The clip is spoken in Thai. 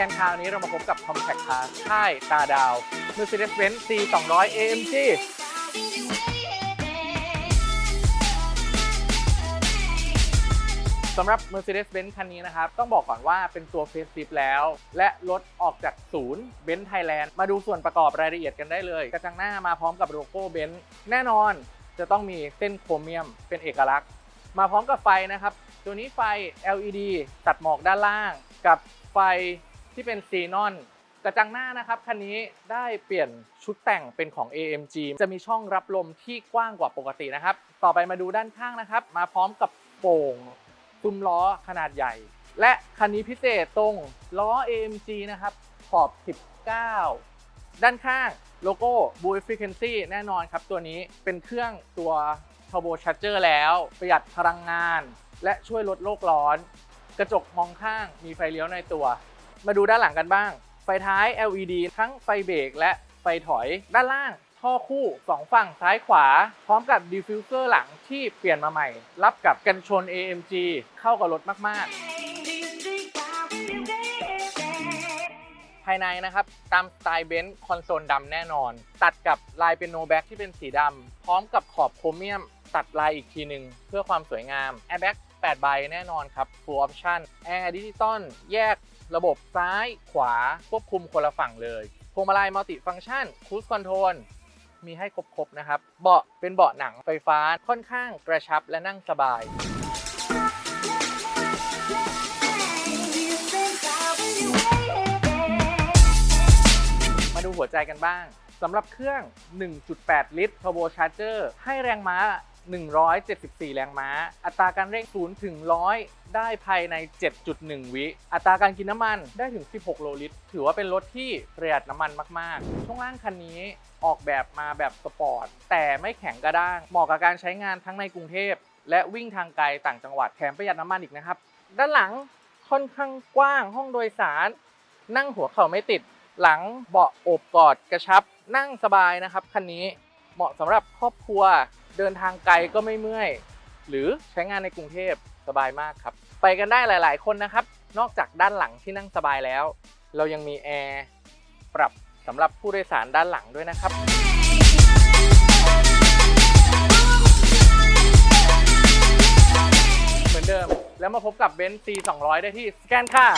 แกนคราวนี้เรามาพบกับ Compact Car ค่ายตาดาว Mercedes-Benz C 2 0 0 AMG สำหรับ Mercedes-Benz คันนี้นะครับ ต้องบอกก่อนว่าเป็นตัว Facelift แล้ว และรถออกจากศูนย์ Benz Thailand มาดูส่วนประกอบรายละเอียดกันได้เลย กระจังหน้ามาพร้อมกับโลโก้ Benz แน่นอนจะต้องมีเส้นโครเมียมเป็นเอกลักษณ์ มาพร้อมกับไฟนะครับ ตัวนี้ไฟ LED ตัดหมอกด้านล่าง กับไฟ ที่เป็นซีนอนกระจังหน้านะครับคันนี้ได้เปลี่ยนชุดแต่งเป็นของ AMG จะมีช่องรับลมที่กว้างกว่าปกตินะครับ ต่อไปมาดูด้านข้างนะครับ มาพร้อมกับโป่งซุ้มล้อขนาดใหญ่ และคันนี้พิเศษตรงล้อ AMG นะครับ ขอบ 19 ด้านข้างโลโก้ Blue Frequency แน่นอนครับ ตัวนี้เป็นเครื่องตัว Turbo Charger แล้ว ประหยัดพลังงาน และช่วยลดโลกร้อน กระจกมองข้างมีไฟเลี้ยวในตัว มาดูด้านหลังกันบ้าง ไฟท้าย LED ทั้งไฟเบรกและไฟถอยด้านล่างท่อคู่ 2 ฝั่งซ้ายขวา พร้อมกับดิฟฟิวเซอร์หลังที่เปลี่ยนมาใหม่ รับกับกันชน AMG เข้ากับรถมาก ๆ ภายในนะครับ ตามสไตล์เบนซ์คอนโซลดำแน่นอน ตัดกับลายเป็นโนแบ็กที่เป็นสีดำพร้อมกับขอบโครเมียม ตัดลายอีกทีหนึ่งเพื่อความสวยงาม Airbag 8 ใบแน่นอนครับ Full Option Air Digital แยกระบบซ้ายขวาควบคุมคนละฝั่งเลยพวงมาลัยมัลติฟัง c t ชัน Cruise Control มีให้ครบๆนะครับ เบาะเป็นเบาะหนังไฟฟ้าค่อนข้างกระชับและนั่งสบาย มาดูหัวใจกันบ้างสำหรับเครื่อง 1.8 ลิตร Turbo Charger ให้แรงม้า 174 แรงม้า อัตราการเร่ง0ถึง100 ได้ภายใน 7.1 วิ อัตราการกินน้ำมันได้ถึง 16 โลลิตร ถือว่าเป็นรถที่ประหยัดน้ำมันมาก ๆ ช่วงล่างคันนี้ออกแบบมาแบบสปอร์ต แต่ไม่แข็งกระด้าง เหมาะกับการใช้งานทั้งในกรุงเทพ และวิ่งทางไกลต่างจังหวัด แถมประหยัดน้ำมันอีกนะครับ ด้านหลังค่อนข้างกว้างห้องโดยสาร นั่งหัวเข่าไม่ติด หลังเบาะโอบกอดกระชับ นั่งสบายนะครับคันนี้เหมาะสำหรับครอบครัว เดินทางไกลก็ไม่เมื่อย หรือใช้งานในกรุงเทพสบายมากครับ ไปกันได้หลาย ๆ คนนะครับ นอกจากด้านหลังที่นั่งสบายแล้ว เรายังมีแอร์ปรับสำหรับผู้โดยสารด้านหลังด้วยนะครับ เหมือนเดิม แล้วมาพบกับเบนซ์ C 200 ได้ที่สแกนค่ะ